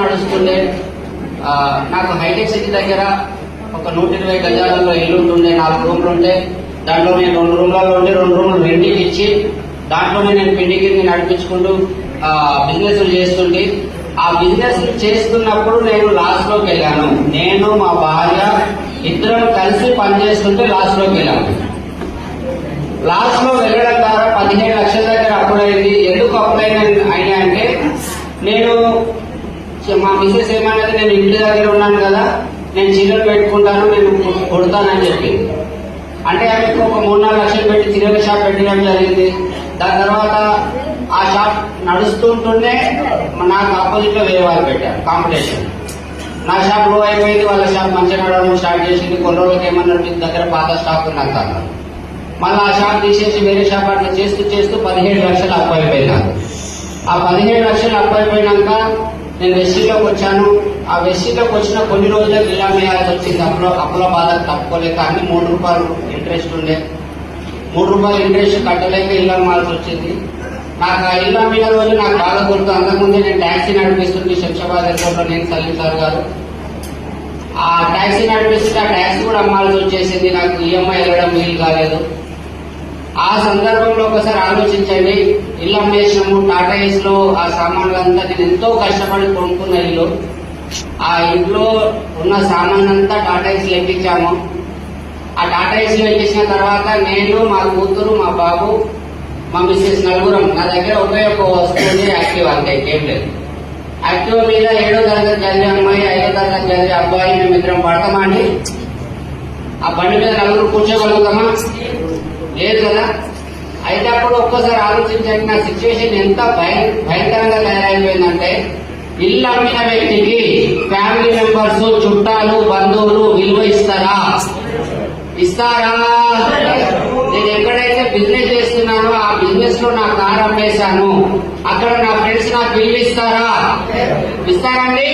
నడుస్తుండే. నాకు hitech city దగ్గర ఒక నూట ఇరవై గజాలలో ఇల్లు ఉంటుండే నాలుగు రూమ్లు ఉంటే. దాంట్లో నేను రెండు రూమ్లలో ఉండి రెండు రూమ్లు రెండింటి ఇచ్చి దాంట్లోనే నేను పిండి నడిపించుకుంటూ బిజినెస్ చేస్తుంటే. ఆ బిజినెస్ చేస్తున్నప్పుడు నేను లాస్లోకి వెళ్ళాను. నేను మా భార్య ఇద్దరం కలిసి పనిచేస్తుంటే లాస్లోకి వెళ్ళాను లాస్ట్లో వెళ్ళడం ద్వారా పదిహేను లక్షల దగ్గర అప్పుడైంది. ఎందుకు అప్పుడైన అయినా అంటే నేను మా మిసెస్ ఏమన్నది నేను ఇంటి దగ్గర ఉన్నాను కదా నేను చీరలు పెట్టుకుంటాను నేను కొడతానని చెప్పి. చెప్పింది అంటే ఆమెకు ఒక మూడు నాలుగు లక్షలు పెట్టి చీరల షాప్ పెట్టడం జరిగింది. దాని తర్వాత ఆ షాప్ నడుస్తుంటుండే నాకు ఆపోజిట్లో వేరే వాళ్ళు పెట్టారు కాంపిటీషన్ నా షాప్లో అయిపోయింది వాళ్ళ షాప్ మంచిగా నడవడం స్టార్ట్ చేసింది. కొన్ని రోజులకి ఏమన్నా మీ దగ్గర పాత స్టాక్ ఉంది అంత మళ్ళీ ఆ షాప్ తీసేసి వేరే షాప్ అట్లా చేస్తూ చేస్తూ పదిహేడు లక్షలు అప్పు అయిపోయింది ఆ పదిహేడు లక్షలు అప్పు అయిపోయినాక నేను వెస్టీలోకి వచ్చాను. ఆ వెస్టీలోకి వచ్చిన కొన్ని రోజులకు ఇలా వేయాల్సి వచ్చింది. అప్పులో అప్పుల బాధ తప్పుకోలేక అన్ని మూడు రూపాయలు ఇంట్రెస్ట్ ఉండే. మూడు రూపాయలు ఇంట్రెస్ట్ కట్టలేక ఇల్లు అమ్మాల్సి వచ్చింది. నాకు ఆ ఇల్లు అమ్మిన రోజు నాకు బాగా కొడుతూ అంతకుముందే నేను ట్యాక్సీ నడిపిస్తుంది శంషాబాద్ ఎయిర్పోర్ట్లో నేను సలీం సార్ గారు. ఆ ట్యాక్సీ నడిపిస్తుంటే ఆ ట్యాక్సీ కూడా అమ్మాల్సి వచ్చేసింది. నాకు ఈఎంఐ వెళ్ళడం వీలు కాలేదు. ఆ సందర్భంలో ఒకసారి ఆలోచించండి. ఇల్లు అమ్మేసినాము టాటా ఏస్లో ఆ సామాన్లు అంతా నేను ఎంతో కష్టపడి కొనుక్కున్న ఇల్లు. ఆ ఇంట్లో ఉన్న సామాన్ అంతా టాటా ఏస్ ఎక్కించాము ఆ టాటా ఏస్ లెక్కించిన తర్వాత నేను మా కూతురు మా బాబు మా మిస్సెస్ నలుగురం నా దగ్గర ఒకే ఒక వస్తుంది యాక్టివ్ అంతే ఏం లేదు. యాక్టివ్ మీద ఏడో తరగతి చదివే అమ్మాయి ఐదో తరగతి చదివే అబ్బాయి మేము ఇద్దరం పడతామా అండి? ఆ బండి మీద నలుగురు కూర్చోగలుగుతామా? లేదు కదా? అయితే అప్పుడు ఒక్కోసారి ఆలోచించండి నా సిచ్యువేషన్ ఎంత భయంకరంగా తయారైపోయిందంటే ఇల్లు అమ్మిన వ్యక్తికి ఫ్యామిలీ మెంబర్స్ చుట్టాలు బంధువులు విలువ ఇస్తారా? ఇస్తారా? నేను ఎక్కడైతే బిజినెస్ చేస్తున్నానో ఆ బిజినెస్లో నా కార్ అమ్మేశాను. అక్కడ నా ఫ్రెండ్స్ నాకు బిల్లు ఇస్తారా? ఇస్తారండి?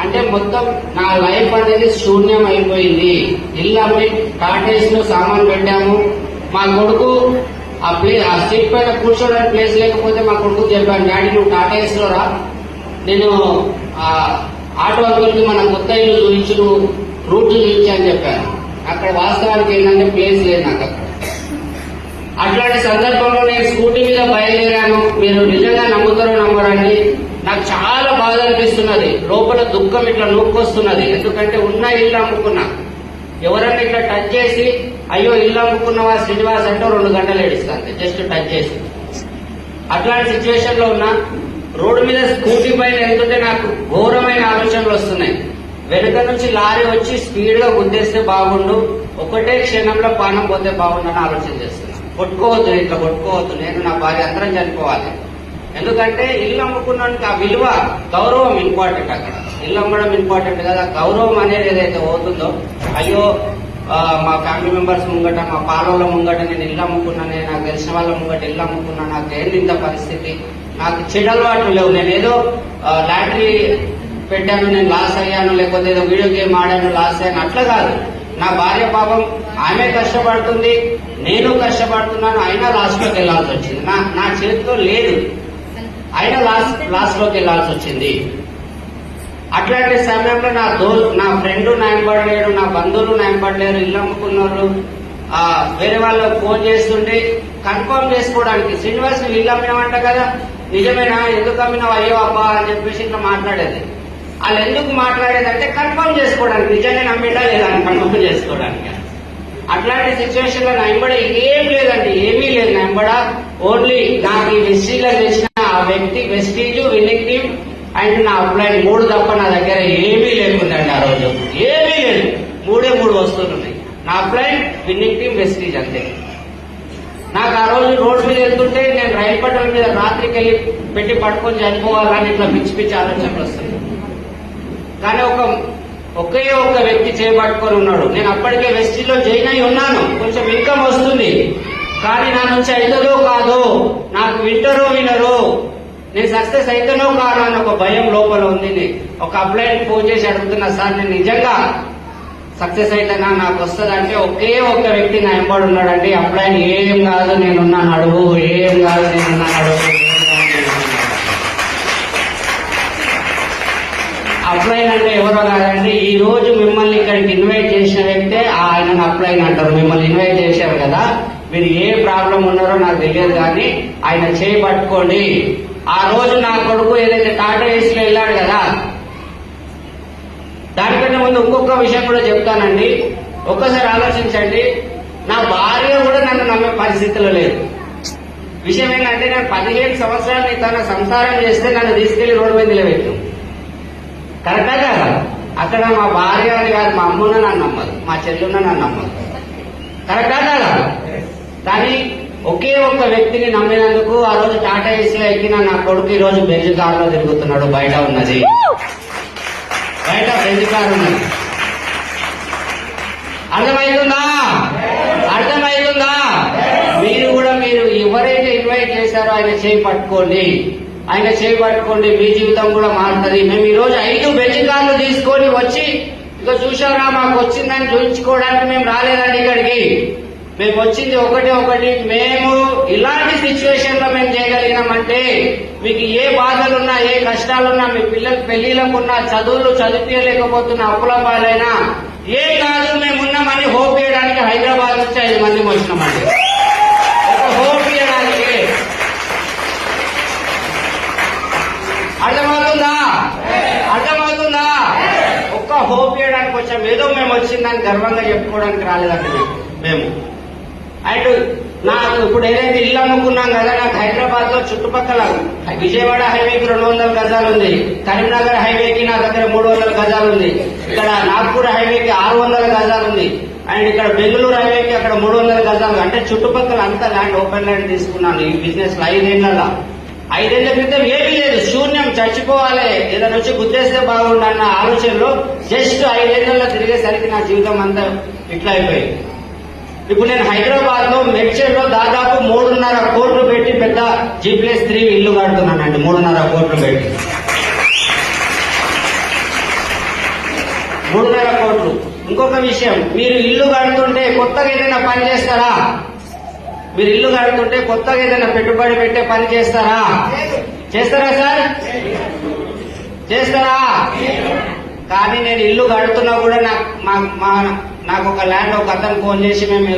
అంటే మొత్తం నా లైఫ్ అనేది శూన్యం అయిపోయింది ఇల్లు అమ్మి టాటేస్లో సామాన్ పెట్టాము. మా కొడుకు ఆ ప్లే ఆ సీట్ పైన కూర్చోడానికి ప్లేస్ లేకపోతే మా కొడుకు చెప్పాను డాడీ నువ్వు టాటా లో రా. నేను ఆ ఆటో అంకుల్కి మన కొత్త ఇల్లు చూపించు నువ్వు రూట్ చూపించు అని చెప్పాను. అక్కడ వాస్తవానికి ఏంటంటే ప్లేస్ లేదు నాకు అక్కడ. అట్లాంటి సందర్భంలో నేను స్కూటీ మీద బయలుదేరాను. మీరు నిజంగా నమ్ముతారో నమ్మరండి. నాకు చాలా బాధ అనిపిస్తున్నది. లోపల దుఃఖం ఇట్లా నూక్కొస్తున్నది. ఎందుకంటే ఉన్న ఇల్లు అమ్ముకున్నా. ఎవరన్నా ఇట్లా టచ్ చేసి అయ్యో ఇల్లు అమ్ముకున్నవా శ్రీనివాస్ అంటే రెండు గంటలు ఏడుస్తాను జస్ట్ టచ్ చేసి. అట్లాంటి సిచ్యువేషన్లో ఉన్నా రోడ్డు మీద స్కూటీ పైన వెళ్తుంటే నాకు ఘోరమైన ఆలోచనలు వస్తున్నాయి. వెనుక నుంచి లారీ వచ్చి స్పీడ్గా గుద్దేస్తే బాగుండు ఒకటే క్షణంలో పానం పోతే బాగుండు అని ఆలోచన చేస్తున్నా. కొట్టుకోవద్దు ఇట్లా కొట్టుకోవద్దు నేను నా భార్య అందరం చనిపోవాలి. ఎందుకంటే ఇల్లు అమ్ముకున్నానికి ఆ విలువ గౌరవం ఇంపార్టెంట్ అక్కడ. ఇల్లు అమ్మడం ఇంపార్టెంట్ కదా. గౌరవం అనేది ఏదైతే అవుతుందో అయ్యో మా ఫ్యామిలీ మెంబర్స్ ముంగట మా పాలల ముంగట నేను ఇల్లు అమ్ముకున్నానే నాకు తెలిసిన వాళ్ళ ముంగట ఇల్లు అమ్ముకున్నా నాకు ఏంది ఇంత పరిస్థితి? నాకు చెడలవాట్లు లేవు. నేను ఏదో లాటరీ పెట్టాను నేను లాస్ అయ్యాను లేకపోతే ఏదో వీడియో గేమ్ ఆడాను లాస్ అయ్యాను. అట్లా కాదు. నా భార్య పాపం ఆమె కష్టపడుతుంది నేను కష్టపడుతున్నాను అయినా లాస్ట్లోకి వెళ్ళాల్సి వచ్చింది. నా నా చేతిలో లేదు. అయినా లాస్ట్ లాస్ట్లోకి వెళ్ళాల్సి వచ్చింది. అట్లాంటి సమయంలో నా దో నా ఫ్రెండ్ నాయపడలేడు నా బంధువులు నాయపడలేరు ఇల్లు అమ్ముకున్నారు వేరే వాళ్ళు ఫోన్ చేస్తుంటే కన్ఫర్మ్ చేసుకోవడానికి శ్రీనివాస్ నువ్వు ఇల్లు అమ్మినావంట కదా నిజమేనా? ఎందుకు అమ్మినావు? అయ్యో అబ్బా అని చెప్పేసి ఇట్లా మాట్లాడేది. వాళ్ళు ఎందుకు మాట్లాడేది అంటే కన్ఫర్మ్ చేసుకోవడానికి నిజంగా నమ్మిండా లేదా అని కన్ఫర్మ్ చేసుకోవడానికి. అట్లాంటి సిచ్యువేషన్లో నా ఏం లేదండి ఏమీ లేదు. నా ఓన్లీ నాకు ఈ వెస్టీలో తెచ్చిన ఆ వ్యక్తి వెస్టీజు విన్నింగ్ అండ్ నా అప్లైన్ మూడు తప్ప నా దగ్గర ఏమీ లేకుందండి ఆ రోజు. ఏమీ లేదు. మూడే మూడు వస్తువులు ఉన్నాయి నా అప్లైన్ విన్నింగ్ టీమ్ వెస్టీజ్ అంతే. నాకు ఆ రోజు రోడ్ మీద వెళ్తుంటే నేను రైలు పట్టణం మీద రాత్రికి వెళ్ళి పెట్టి పట్టుకొని చనిపోవాలని ఇట్లా పిచ్చి పిచ్చి ఆలోచనలు వస్తాయి కానీ ఒక ఒకే ఒక్క వ్యక్తి చేపట్టుకొని ఉన్నాడు. నేను అప్పటికే వెస్టీలో జాయిన్ అయి ఉన్నాను. కొంచెం ఇన్కమ్ వస్తుంది. కానీ నా నుంచి అవుతుందో కాదో నాకు వింటరో వినరో నేను సక్సెస్ అయితేనో కాను అని ఒక భయం లోపల ఉంది. ఒక అప్లైని ఫోన్ చేసి అడుగుతున్నా సార్ నేను నిజంగా సక్సెస్ అయితేనా? నాకు వస్తుంది అంటే ఒకే ఒక్క వ్యక్తి నా ఎంబడి ఉన్నాడండి అప్లైన్ ఏం కాదు నేనున్నాను అడుగు. ఏం కాదు నేనున్నాను అడుగు. అప్లైన్ అంటే ఎవరో కాదండి. ఈ రోజు మిమ్మల్ని ఇక్కడికి ఇన్వైట్ చేసిన వ్యక్తే ఆయన అప్లైన్ అంటారు. మిమ్మల్ని ఇన్వైట్ చేశారు కదా. మీరు ఏ ప్రాబ్లం ఉన్నారో నాకు తెలియదు కానీ ఆయన చేయి పట్టుకోండి. ఆ రోజు నా కొడుకు ఏదైతే టాటా ఏసీలో వెళ్ళాడు కదా దానికంటే ముందు ఇంకొక విషయం కూడా చెప్తానండి. ఒక్కసారి ఆలోచించండి. నా భార్య కూడా నన్ను నమ్మే పరిస్థితిలో లేదు. విషయం ఏంటంటే నేను పదిహేను సంవత్సరాలు తన సంసారం చేస్తే నన్ను తీసుకెళ్ళి రోడ్డు మీద నిలబెట్టు. కరెక్టా కదా? అక్కడ మా భార్య అని కాదు మా అమ్మున్న నన్ను నమ్మదు మా చెల్లున్న నన్ను నమ్మదు. కరెక్టా కదా? కానీ ఒకే ఒక్క వ్యక్తిని నమ్మినందుకు ఆ రోజు టాటా ఏసీలో ఎక్కిన నా కొడుకు ఈ రోజు బెంజ్ కారులో తిరుగుతున్నాడు. బయట ఉన్నది. బయట బెంజ్ కారు ఉన్నది. అర్థమవుతుందా అర్థమవుతుందా మీరు కూడా మీరు ఎవరైతే ఇన్వైట్ చేశారో ఆయన చేయి పట్టుకోండి. ఆయన చేయి పట్టుకోండి. మీ జీవితం కూడా మారుతుంది. మేము ఈ రోజు ఐదు బెంజ్ కార్లు తీసుకొని వచ్చి ఇక చూసారా మాకు వచ్చిందని చూపించుకోవడానికి మేము రాలేదండి ఇక్కడికి. మేము వచ్చింది ఒకటి ఒకటి. మేము ఇలాంటి సిచ్యువేషన్లో మేము చేయగలిగినామంటే మీకు ఏ బాధలున్నా ఏ కష్టాలున్నా మీ పిల్లల పెళ్ళిలకున్నా చదువులు చదివించలేకపోతున్న అప్పుల పాలైనా ఏ కాదు మేము ఉన్నామని హోప్ చేయడానికి హైదరాబాద్ నుంచి ఐదు మంది వచ్చినామండి. ఒక హోప్ చేయడానికి అర్థమవుతుందా? అర్థమవుతుందా? ఒక్క హోప్ చేయడానికి వచ్చాం. ఏదో మేము వచ్చిందని గర్వంగా చెప్పుకోవడానికి రాలేదండి మేము అండ్ నాకు ఇప్పుడు ఏదైతే ఇల్లు అమ్ముకున్నాం కదా నాకు హైదరాబాద్లో చుట్టుపక్కల విజయవాడ హైవేకి రెండు వందల గజాలు ఉంది. కరీంనగర్ హైవేకి నా దగ్గర మూడు వందల గజాలు ఉంది. ఇక్కడ నాగ్పూర్ హైవేకి ఆరు వందల గజాలు ఉంది. అండ్ ఇక్కడ బెంగళూరు హైవేకి అక్కడ మూడు వందల గజాలు అంటే చుట్టుపక్కల అంతా ల్యాండ్ ఓపెన్ ల్యాండ్ తీసుకున్నాను ఈ బిజినెస్లో ఐదేళ్ళలో. ఐదేళ్ళ క్రితం ఏమీ లేదు. శూన్యం చచ్చిపోవాలి. ఏదైనా వచ్చి గుద్దేస్తే బాగుండన్న ఆలోచనలో జస్ట్ ఐదేళ్ళలో తిరిగేసరికి నా జీవితం అంతా ఇట్లా అయిపోయింది. ఇప్పుడు నేను హైదరాబాద్లో మెడ్చర్లో దాదాపు మూడున్నర కోట్లు పెట్టి పెద్ద జీ ప్లస్ త్రీ ఇల్లు కడుతున్నానండి మూడున్నర కోట్లు పెట్టి. మూడున్నర కోట్లు. ఇంకొక విషయం మీరు ఇల్లు కడుతుంటే కొత్తగా ఏదైనా పని చేస్తారా? మీరు ఇల్లు కడుతుంటే కొత్తగా ఏదైనా పెట్టుబడి పెట్టే పని చేస్తారా? చేస్తారా సార్? చేస్తారా? కానీ నేను ఇల్లు కడుతున్నా కూడా నాకు మా- మా నాకు ఒక ల్యాండ్ ఒక అతను ఫోన్ చేసి మేము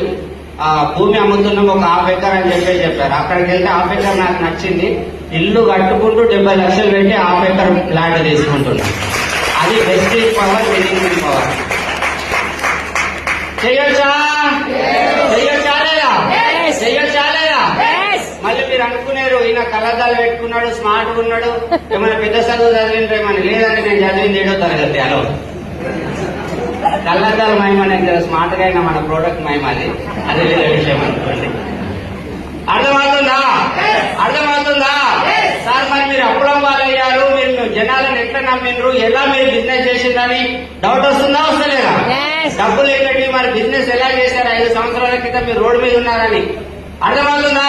ఆ, భూమి అమ్ముతున్నాం ఒక హాఫ్ ఎకర్ అని చెప్పి చెప్పారు. అక్కడికి వెళ్తే హాఫ్ ఎకర్ నాకు నచ్చింది. ఇల్లు కట్టుకుంటూ డెబ్బై లక్షలు పెట్టి హాఫ్ ఎకర్ ల్యాండ్ తీసుకుంటున్నాను అది బెస్ట్ పవర్ మినిమం పవర్ చెయ్యొచ్చా? చెయ్యొచ్చా లేదా? లేదా? మళ్ళీ మీరు అనుకునేరు ఈయన కళ్ళద్దాలు పెట్టుకున్నాడు స్మార్ట్ ఉన్నాడు. ఏమైనా పెద్ద చదువు చదివిండ్రు ఏమైనా లేదంటే నేను చదివింది ఏడో తరగతి అలో కళ్ళద్దాలు మహిమ అనేది స్మార్ట్గా అయినా మన ప్రోడక్ట్ మహిమ అది. అది వేరే విషయం అనుకోండి. అర్థమవుతుందా? అర్థమవుతుందా? సార్ మరి మీరు అప్పులం పాలయ్యారు మీరు జనాలను ఎట్లా నమ్మిండ్రు? ఎలా మీరు బిజినెస్ చేసిందని డౌట్ వస్తుందా వస్తలేదా. డబ్బులు ఎక్కడి మరి బిజినెస్ ఎలా చేశారు? ఐదు సంవత్సరాల క్రితం మీరు రోడ్డు మీద ఉన్నారని. అర్థమవుతుందా?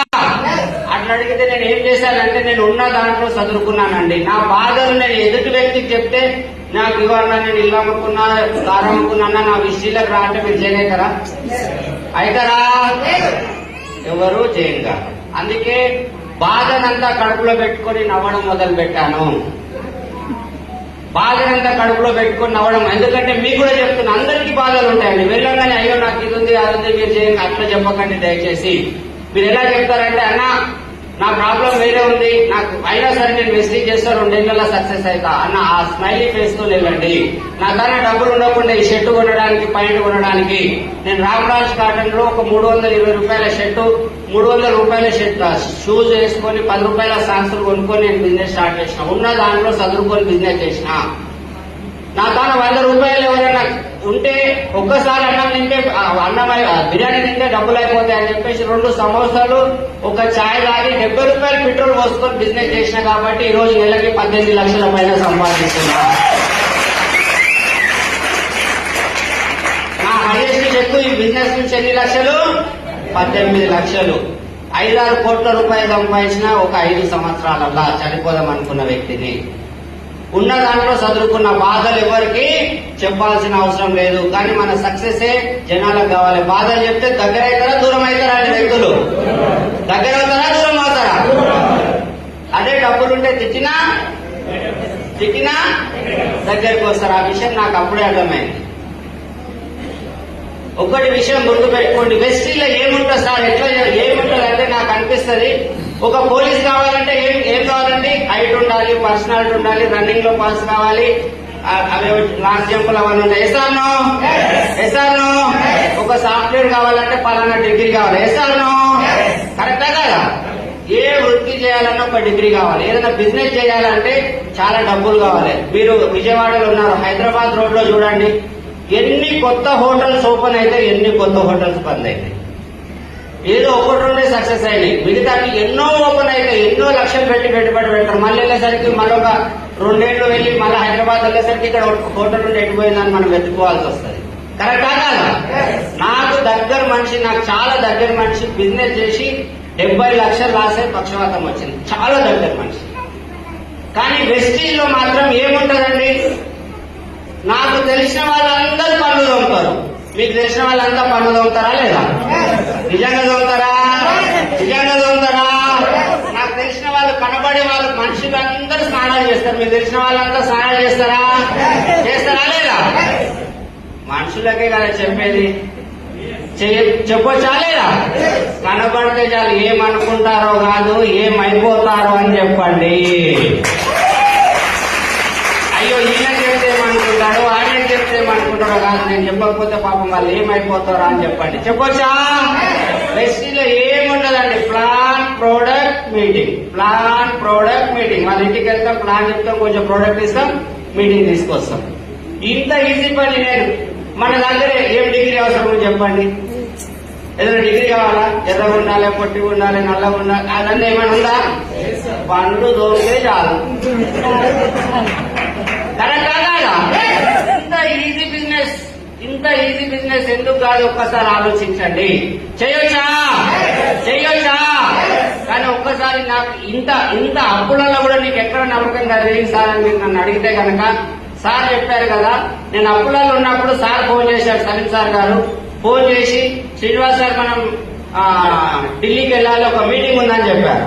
అట్లా అడిగితే నేను ఏం చేశానంటే నేను ఉన్న దాంట్లో చదువుకున్నానండి. నా బాధలు నేను ఎదుటి వ్యక్తికి చెప్తే నాకు ఇవ్వాలన్నా నేను ఇల్లు అమ్ముకున్నా కారు అమ్ముకున్నా నా విషయంలోకి రా అంటే మీరు చేయలేకరా అయితరా ఎవరు చేయంగా అందుకే బాధనంతా కడుపులో పెట్టుకొని నవ్వడం మొదలు పెట్టాను బాధనంతా కడుపులో పెట్టుకొని నవ్వడం. ఎందుకంటే మీకు కూడా చెప్తున్నా అందరికీ బాధలు ఉంటాయండి. వెళ్ళగానే అయ్యో నాకు ఇది ఉంది అది ఉంది మీరు చేయండి అట్లా చెప్పకండి దయచేసి. మీరు ఎలా చెప్తారంటే అన్న నా ప్రాబ్లం వేరే ఉంది. నాకు అయినా సరే నేను మెసేజ్ చేస్తా రెండేళ్ళలో సక్సెస్ అవుతా అన్న ఆ స్మైలీ ఫేస్తో వెళ్ళండి నా దగ్గర డబ్బులు ఉండకుండా ఈ షర్ట్ కొనడానికి పైన కొనడానికి నేను రామరాజ్ కాటన్లో ఒక మూడు వందల ఇరవై రూపాయల షర్టు మూడు వందల రూపాయల షర్ట్ షూస్ వేసుకొని పది రూపాయల సాంగ్స్ కొనుక్కొని నేను బిజినెస్ స్టార్ట్ చేసిన. ఉన్న దాంట్లో చదువుకొని బిజినెస్ చేసిన. నా తాను వంద రూపాయలు ఎవరైనా ఉంటే ఒక్కసారి అన్నం తింటే అన్నం బిర్యానీ తింటే డబ్బులు అయిపోతాయి అని చెప్పేసి రెండు సమోసాలు ఒక ఛాయ్ తాగి డెబ్బై రూపాయలు పెట్రోల్ పోసుకొని బిజినెస్ చేసిన కాబట్టి ఈ రోజు నెలకి పద్దెనిమిది లక్షల పైన సంపాదిస్తున్నా. నా హైయెస్ట్ చెక్ ఈ బిజినెస్ నుంచి ఎన్ని లక్షలు? పద్దెనిమిది లక్షలు. ఐదారు కోట్ల రూపాయలు సంపాదించిన ఒక ఐదు సంవత్సరాలల్లా చనిపోదాం అనుకున్న వ్యక్తిని. ఉన్న దాంట్లో చదువుకున్న బాధలు ఎవరికి చెప్పాల్సిన అవసరం లేదు. కానీ మన సక్సెస్ జనాలకు కావాలి. బాధలు చెప్తే దగ్గర అవుతారా దూరం అవుతారా అండి వ్యక్తులు? దగ్గర అవుతారా దూరం అవుతారా? అదే డబ్బులుంటే తిట్టినా తిట్టినా దగ్గరికి వస్తారు? ఆ విషయం నాకు అప్పుడే అర్థమైంది. ఒక్కటి విషయం గుర్తు పెట్టుకోండి వెస్టీలో ఏముంటుంది సార్? ఎట్లా ఏముంటుంది అంటే నాకు అనిపిస్తుంది ఒక పోలీస్ కావాలంటే ఏం ఏం కావాలండి? హైట్ ఉండాలి పర్సనాలిటీ ఉండాలి రన్నింగ్లో పాస్ కావాలి. అవి లాస్ట్ జంపులు అవన్నీ ఉంటాయి. ఎస్ఆర్ను ఎస్ఆర్ను ఒక సాఫ్ట్వేర్ కావాలంటే పలానా డిగ్రీ కావాలి. ఎస్ఆర్ను కరెక్టా కదా? ఏ వృత్తి చేయాలన్నా ఒక డిగ్రీ కావాలి. ఏదైనా బిజినెస్ చేయాలంటే చాలా డబ్బులు కావాలి. మీరు విజయవాడలో ఉన్నారు. హైదరాబాద్ రోడ్లో చూడండి. ఎన్ని కొత్త హోటల్స్ ఓపెన్ అయితే ఎన్ని కొత్త హోటల్స్ బంద్ అయినాయి. ఏదో ఒకటి రెండే సక్సెస్ అయినాయి. మిగతా ఎన్నో ఓపెన్ అయితే ఎన్నో లక్షలు పెట్టి పెట్టుబడి పెడతారు. మళ్ళీ వెళ్ళేసరికి మరొక రెండేళ్ళు వెళ్ళి మళ్ళీ హైదరాబాద్ వెళ్ళేసరికి ఇక్కడ ఒక హోటల్ నుండి ఎటుపోయిందని మనం వెతుక్కోవాల్సి వస్తుంది. కరెక్టా కాదు? నాకు దగ్గర మనిషి నాకు చాలా దగ్గర మనిషి బిజినెస్ చేసి డెబ్బై లక్షలు రాసే పక్షవాతం వచ్చింది. చాలా దగ్గర మనిషి. కానీ వెస్టీజ్లో మాత్రం ఏముంటదండి? నాకు తెలిసిన వాళ్ళందరూ పనులు తోముతారు. మీకు తెలిసిన వాళ్ళంతా పన్ను తోముతారా లేదా? నిజంగా తోముతారా? నిజంగా తోముతారా? నాకు తెలిసిన వాళ్ళు కనబడే వాళ్ళు మనుషులు అందరూ స్నానాలు చేస్తారు. మీకు తెలిసిన వాళ్ళంతా స్నానాలు చేస్తారా? చేస్తారా లేదా? మనుషులకే కదా చెప్పేది. చెప్పొచ్చా లేదా? కనబడితే చాలు. ఏమనుకుంటారో కాదు ఏమైపోతారో అని చెప్పండి అయ్యో ఈయన చెప్తే ఏమనుకుంటాడు ఆయన చెప్తే ఏమనుకుంటాడో కాదు నేను చెప్పకపోతే పాపం వాళ్ళు ఏమైపోతారా అని చెప్పండి. చెప్పొచ్చా? ఎస్సీలో ఏముండదండి? Plan product meeting. Plan product meeting. వాళ్ళ ఇంటికి వెళ్తాం ప్లాన్ చెప్తాం కొంచెం ప్రోడక్ట్ ఇస్తాం మీటింగ్ తీసుకొస్తాం. ఇంత ఈజీ పని నేను. మన దగ్గర ఏం డిగ్రీ అవసరం చెప్పండి? ఏదైనా డిగ్రీ కావాలా? ఎర్ర ఉండాలి పొట్టిగా ఉండాలి నల్లగా ఉండాలి అదన్నీ ఏమైనా ఉందా? పండ్లు దోరితే చాలు. కరెక్ట్ కాదా? ఇంత ఈజీ బిజినెస్ ఎందుకు కాదు? ఒక్కసారి ఆలోచించండి. చేయొచ్చా? చేయొచ్చా? కానీ ఒక్కసారి నాకు ఇంత ఇంత అప్పులలో కూడా నీకు ఎక్కడ నమ్మకం కలిగింది సార్ అని మీరు నన్ను అడిగితే కనుక సార్ చెప్పారు కదా నేను అప్పులలో ఉన్నప్పుడు సార్ ఫోన్ చేశాడు సలీం సార్ గారు. ఫోన్ చేసి శ్రీనివాస్ సార్ మనం ఢిల్లీకి వెళ్ళాలి ఒక మీటింగ్ ఉందని చెప్పారు.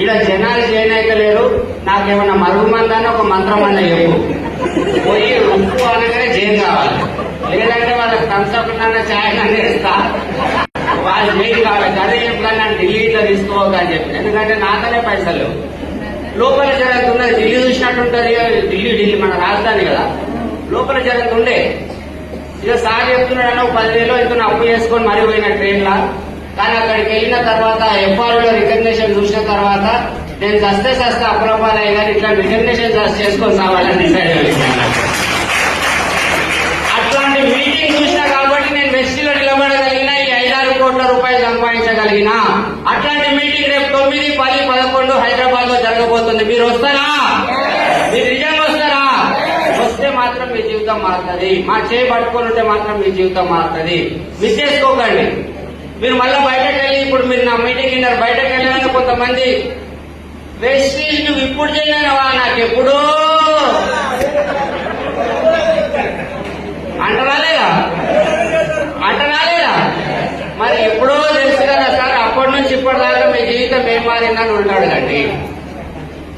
ఈడ జనాలు చేయలేరు నాకేమన్నా మరుగు మందని ఒక మంత్రం అన్న చెప్పు. పోయి ఉప్పు అనగానే జైలు కావాలి. లేదంటే వాళ్ళకి థమ్స్అప్ కన్నా ఛాయ్ అన్న ఇస్తా వాళ్ళు మీరు కావాలి? అదే చెప్పాను నన్ను ఢిల్లీలో అని చెప్పి. ఎందుకంటే నాతోనే పైసలు. లేవు. లోపల జరుగుతున్నది ఢిల్లీ చూసినట్టుంటది ఢిల్లీ ఢిల్లీ మన రాజధాని కదా. లోపల జరుగుతుండే ఇక సార్ చెప్తున్నాడని ఒక పదివేలు ఇంత అప్పు చేసుకొని మరీ పోయిన ట్రైన్ లా కానీ అక్కడికి వెళ్ళిన తర్వాత ఎఫ్ఆర్లో రికగ్నేషన్ చూసిన తర్వాత నేను సస్తే సస్తే అప్రపాలయ్య గారు ఇట్లా రికగ్నేషన్ చేసుకొని సావాలని డిసైడ్ అయ్యాను అట్లాంటి మీటింగ్ చూసినా కాబట్టి నేను వెస్టీలో నిలబడగలిగిన ఈ ఐదారు కోట్ల రూపాయలు సంపాదించగలిగిన అట్లాంటి మీటింగ్ రేపు తొమ్మిది పది పదకొండు హైదరాబాద్లో జరగబోతుంది. మీరు వస్తారా? మీరు నిజంగా వస్తారా? వస్తే మాత్రం మీ జీవితం మారుతుంది. మా చేయి పట్టుకొని ఉంటే మాత్రం మీ జీవితం మారుతుంది. మిస్ చేసుకోకండి. మీరు మళ్ళీ బయటకు వెళ్ళి ఇప్పుడు మీరు నా మీటింగ్ విన్నారు. బయటకు వెళ్ళాలని కొంతమంది వెస్టీజ్ నువ్వు ఇప్పుడు చేయలేవా నాకు ఎప్పుడూ. అంటనా లేదా? మరి ఎప్పుడో తెలుసు కదా సార్ అప్పటి నుంచి ఇప్పటిదాకా మీ జీవితం ఏం మారిందని ఉంటాడు కండి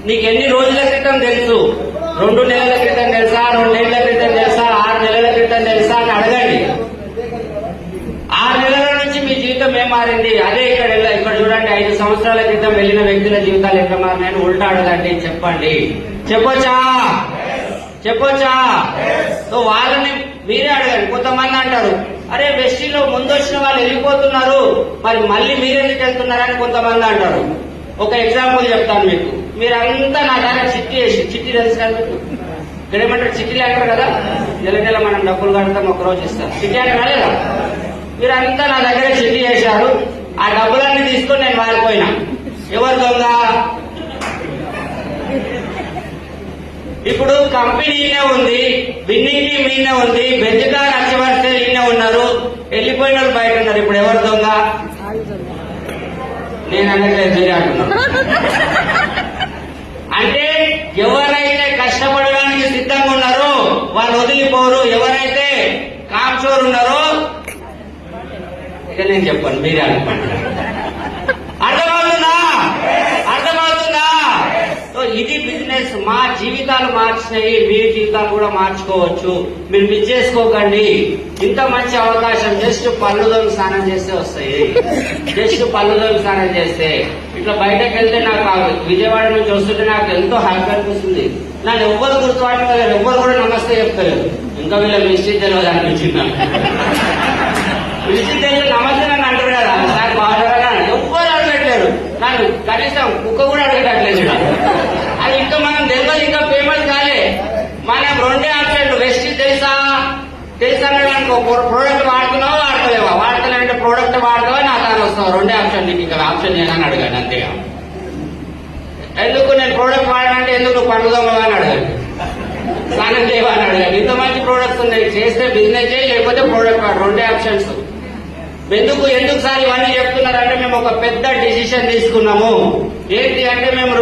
నీకు ఎన్ని రోజుల క్రితం తెలుసు? రెండు నెలల క్రితం తెలుసా? రెండేళ్ళ క్రితం తెలుసా? ఆరు నెలల క్రితం తెలుసా అని అడగండి. ఆరు నెలల నుంచి మీ జీవితం ఏం మారింది అదే ఇక్కడ ఇక్కడ చూడండి ఐదు సంవత్సరాల క్రితం వెళ్ళిన వ్యక్తుల జీవితాలు ఎట్లా మారినాయని ఉల్టా అడగండి చెప్పండి. చెప్పొచ్చా? చెప్పొచ్చా? సో వాళ్ళని మీరే అడగండి. కొంతమంది అంటారు అరే వెస్టీలో ముందు వచ్చిన వాళ్ళు వెళ్ళిపోతున్నారు. మరి మళ్ళీ మీరెందుకు వెళ్తున్నారని కొంతమంది అంటారు. ఒక ఎగ్జాంపుల్ చెప్తాను మీకు. మీరంతా నా దగ్గర చిట్టి వేసి చిట్టి తెలుసు కదా మీకు? ఇక్కడేమంటారు చిట్టి అంటారు కదా? నెల నెల మనం డబ్బులు కడతాం ఒక రోజు ఇస్తాం. చిట్టి అంటారా లేదా మీరంతా నా దగ్గర చిట్టి చేశారు ఆ డబ్బులన్నీ తీసుకొని నేను మారిపోయినా ఎవరు దొంగ? ఇప్పుడు కంపెనీ ఉంది బిన్నింగ్ టీమ్ ఉంది బెంజికార్ అచ్చివర్స్తే ఉన్నారు. వెళ్ళిపోయిన వాళ్ళు బయట ఉన్నారు. ఇప్పుడు ఎవరు దొంగ? నేను అనట్లేదు మీరే అంటే ఎవరైతే కష్టపడడానికి సిద్ధంగా ఉన్నారో వాళ్ళు వదిలిపోరు. ఎవరైతే కామ్చోర్ ఉన్నారో ఇక నేను చెప్పాను మీరే అనుకోండి అర్థమవుతుందా అర్థమవుతుందా సో ఇది బిజినెస్ మా జీవితాలు మార్చినాయి మీ జీవితాలు కూడా మార్చుకోవచ్చు. మీరు మిస్ చేసుకోకండి. ఇంత మంచి అవకాశం జస్ట్ పళ్ళుదోలు స్నానం చేస్తే వస్తాయి. జస్ట్ పళ్ళుదోలు స్నానం చేస్తే. ఇట్లా బయటకు వెళ్తే నాకు విజయవాడ నుంచి వస్తుంటే నాకు ఎంతో హ్యాపీ అనిపిస్తుంది. నన్ను ఎవ్వరు గుర్తుపట్టలేదు ఎవ్వరు కూడా నమస్తే చెప్తలేదు ఇంకా వీళ్ళ మిస్టేక్ తెలియదు అనిపించింది నాకు. తెలియదు నమస్తే నన్ను అంటారు కదా నాకు బాగా ఎవ్వరు అడగట్లేరు నన్ను కనీసం కుక్క కూడా అడగట్లేదు ఇక్కడ. అది ఇంకా మనం తెలియదు ఇంకా ఫేమస్ కాలే మనం రెండే ఆప్షన్లు వెస్ట్ తెలుసా తెలుసా అనుకో ప్రోడక్ట్ వాడుతున్నావా వాడతలేవా? వాడతలేదంటే ప్రోడక్ట్ వాడతావా? నా తాను వస్తావు రెండే ఆప్షన్ నీకు ఇంకా ఆప్షన్ చేయనని అడగాను అంతేగా ఎందుకు నేను ప్రోడక్ట్ వాడానంటే ఎందుకు నువ్వు పండుగ అని అడగాలి? స్నానం చేయవా అని అడగాలి? ఇంత మంచి ప్రోడక్ట్స్ ఉన్నాయి చేస్తే బిజినెస్ చేయి లేకపోతే ప్రోడక్ట్ వాడు. రెండే ఆప్షన్స్ ఎందుకు ఎందుకు సార్ ఇవన్నీ చెప్తున్నారంటే మేము ఒక పెద్ద డిసిషన్ తీసుకున్నాము. ఏంటి అంటే మేము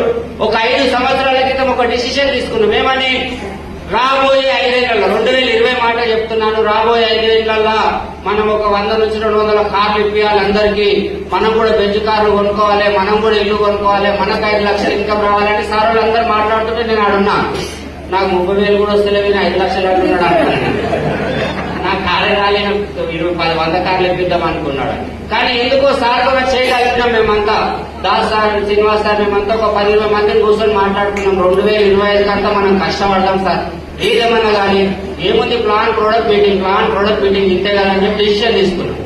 ఒక ఐదు సంవత్సరాల క్రితం ఒక డిసిషన్ తీసుకున్నాం. ఏమని? రాబోయే ఐదేళ్ళలో రెండు వేల ఇరవై మాట చెప్తున్నాను రాబోయే ఐదేళ్ళలో మనం ఒక వంద నుంచి రెండు వందల కార్లు ఇప్పియాలి అందరికీ. మనం కూడా బెంచ్ కార్లు కొనుక్కోవాలి మనం కూడా ఇల్లు కొనుక్కోవాలి మనకు ఐదు లక్షలు ఇన్కమ్ రావాలంటే సార్ వాళ్ళు మాట్లాడుతుంటే నేను అడున్నా నాకు ముప్పై వేలు కూడా వస్తలేవు నేను ఐదు లక్షలు అంటున్నాడు. అంటున్నాను నా కారు రాలేను ఇరవై పది వంద కార్లు ఇప్పిద్దాం అనుకున్నాడు. కానీ ఎందుకో సార్ కూడా చేయగలిగినాం మేమంతా. దాస్ సార్ శ్రీనివాస్ సార్ మేమంతా ఒక పది ఇరవై మందిని కూర్చొని మాట్లాడుకున్నాం. రెండు వేల ఇరవై ఐదు కంతా మనం కష్టపడదాం సార్. ఏదేమన్నా కానీ ఏముంది plan product meeting plan product meeting ఇంతే కదా అని చెప్పి డిసిషన్ తీసుకున్నాం.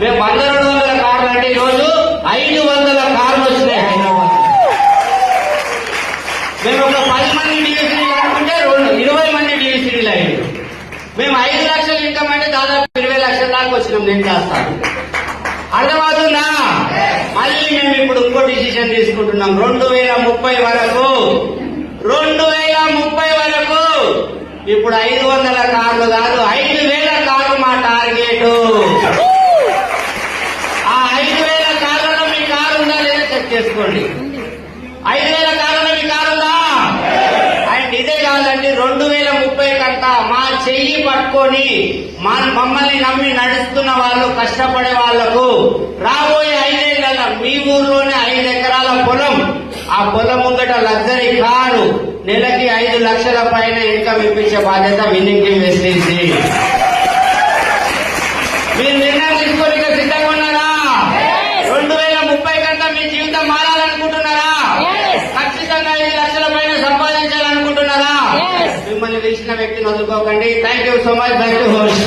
మేము వంద వందల కార్లు అంటే ఈరోజు రోజు ఐదు వందల కార్లు వచ్చినాయి హైదరాబాద్ మేము ఒక పది మంది డిఎస్సీలు అనుకుంటే రెండు ఇరవై మంది డిఎస్సీలు అయ్యారు మేము ఐదు లక్షలు ఇన్కమ్ అంటే దాదాపు ఇరవై లక్షల దాకా వచ్చినాం నేను చేస్తాను అర్థమవుతుందా? మళ్ళీ మేము ఇప్పుడు ఇంకో డిసిషన్ తీసుకుంటున్నాం. రెండు వేల ముప్పై వరకు రెండు వేల ముప్పై వరకు ఇప్పుడు ఐదు వందల కార్లు కాదు ఐదు వేల కార్లు మా టార్గెట్. ఆ ఐదు వేల కార్లలో మీ కారు ఉందా లేదా చెక్ చేసుకోండి. ఐదు వేల కాలంలో మీ కారు ఉందా అండ్ ఇదే కాదండి రెండు వేల ముప్పై కంటా మా చెయ్యి పట్టుకొని మా మమ్మల్ని నమ్మి నడుస్తున్న వాళ్ళు కష్టపడే వాళ్ళకు రాబోయే ఐదేళ్ళ మీ ఊర్లోనే ఐదు ఎకరాల పొలం. ఆ పొలం ముందట లగ్జరీ కారు. నెలకి ఐదు లక్షల పైన ఇన్కమ్ ఇప్పించే బాధ్యత విన్నింగ్ వేసింది వేసేసి. మీరు నిర్ణయం తీసుకోలేక సిద్ధంగా ఉన్నారా రెండు వేల ముప్పై కంటే మీ జీవితం మారాలనుకుంటున్నారా ఖచ్చితంగా ఐదు లక్షల పైన సంపాదించాలనుకుంటున్నారా మిమ్మల్ని పిలిచిన వ్యక్తిని వదులుకోకండి. Thank you so much back to host